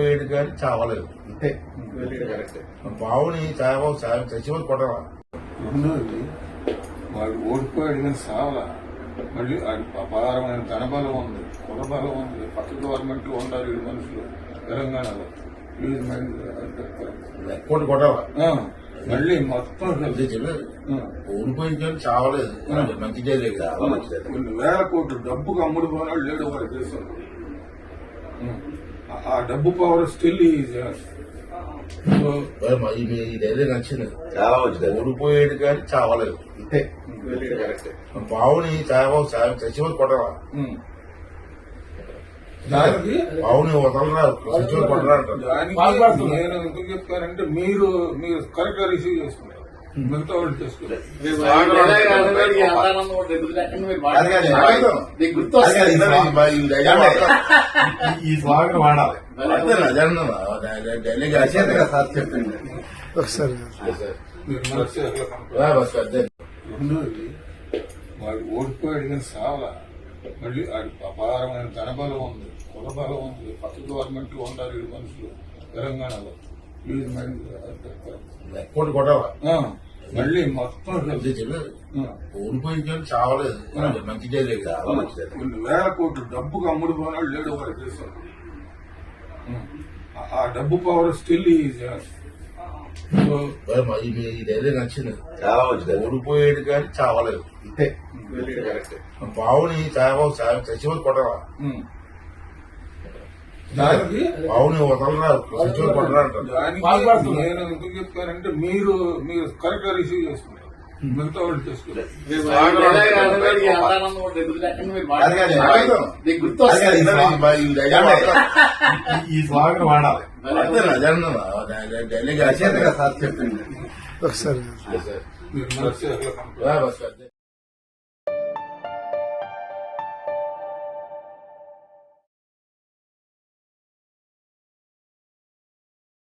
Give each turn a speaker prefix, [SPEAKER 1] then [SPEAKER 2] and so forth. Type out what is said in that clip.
[SPEAKER 1] ఓడిపోయాడు కానీ చావలేదు.
[SPEAKER 2] అంతే.
[SPEAKER 1] పావుని చావ చచ్చిపోయి కొట్టరా.
[SPEAKER 2] వాడు ఓడిపోయాడు కానీ సావలా మళ్ళీ అపారమైన ధనబలం ఉంది. కుల బలం ఉంది. పక్క గవర్నమెంట్ ఉండాలి వీడు మనుషులు తెలంగాణలో.
[SPEAKER 1] కొట్టరా
[SPEAKER 2] ఆ, మళ్ళీ మొత్తం
[SPEAKER 1] ఓడిపోయింది కానీ చావలేదు. మంచి చేయలేదు
[SPEAKER 2] వేల కోట్లు డబ్బుకు అమ్ముడు పోనాడు లేడు వాడి దేశంలో. ఆ, డబ్బు పవర్ స్టిల్
[SPEAKER 1] ఇదైతే నచ్చింది.
[SPEAKER 3] చాలా మంచిది
[SPEAKER 1] ఓడిపోయాడు కానీ చావలేదు.
[SPEAKER 2] అంతే
[SPEAKER 3] కరెక్ట్.
[SPEAKER 1] పావుని చావ చచ్చిపోయి కొట్టరా?
[SPEAKER 2] దానికి
[SPEAKER 1] పావుని వదలరా చచ్చిపోయి కొట్టరా
[SPEAKER 2] నేను ఎందుకు చెప్తానంటే మీరు మీరు కరెక్ట్గా రిసీవ్ చేసుకుంటారు మిగతా వాళ్ళు చేసుకుంటారు.
[SPEAKER 1] ఈ స్వాగతం వాడాలి.
[SPEAKER 4] ఒకసారి.
[SPEAKER 2] వాడు ఓడిపోయాడు కానీ సావలా మళ్ళీ వాడి అపారమైన ధనబలం ఉంది కుల బలం ఉంది. పక్క గవర్నమెంట్ ఉండాలి వీడు మనుషులు తెలంగాణలో.
[SPEAKER 1] కొట్టరా
[SPEAKER 2] ఆ, మళ్ళీ మొత్తం
[SPEAKER 1] ఓడిపోయింది కానీ చావలేదు. మంచి
[SPEAKER 2] కొన్ని వేల కోట్లు డబ్బుకు అమ్ముడు పోనాడు లేడు వాడి దేశంలో ఆ, డబ్బు పవర్ స్టిల్
[SPEAKER 1] ఇదైతే నచ్చింది.
[SPEAKER 3] చాలా మంచిది
[SPEAKER 1] ఓడిపోయాడు కానీ చావలేదు.
[SPEAKER 3] కరెక్ట్
[SPEAKER 1] పావుని చావ చచ్చిపోయి కొట్టరా
[SPEAKER 2] దానికి దానికి నేను ఎందుకు చెప్తానంటే మీరు మీరు కరెక్ట్గా రిసీవ్ చేసుకుంటారు మిగతా వాళ్ళు చేసుకుంటారు
[SPEAKER 1] ఈ స్వాగతం వాడాలి
[SPEAKER 3] కదా సార్ చెప్పింది
[SPEAKER 4] ఒకసారి